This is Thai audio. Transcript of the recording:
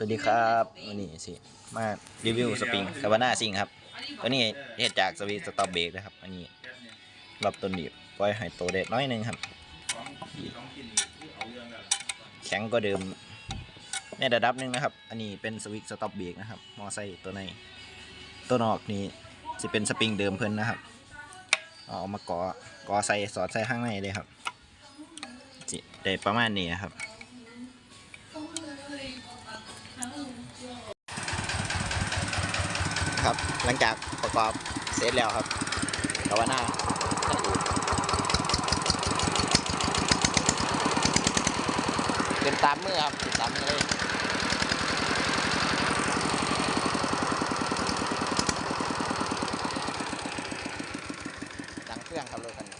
สวัสดีครับวันนี้สิมารีวิวสปริงคาบาน่าซิงครับตัวนี้เฮ็ดจากสวีสตอปเบรกนะครับ อันนี้รอบต้นบีบปล่อยให้โตเด็ดน้อยหนึงครับ แข็งก็เดิมในระดับหนึ่งนะครับ อันนี้เป็นสวิตสต็อปเบรกนะครับ มอไซค์ตัวในตัวนอกนี้จะเป็นสปริงเดิมเพิ่นนะครับ เอามาก่อก่อใส่สอดใส่ข้างในเลยครับสิได้ประมาณนี้ครับ ครับหลังจากประกอบเสร็จแล้วครับแต่ว่าหน้าเป็นตามมือครับตามมือเลยดังเครื่องครับรถคันนี้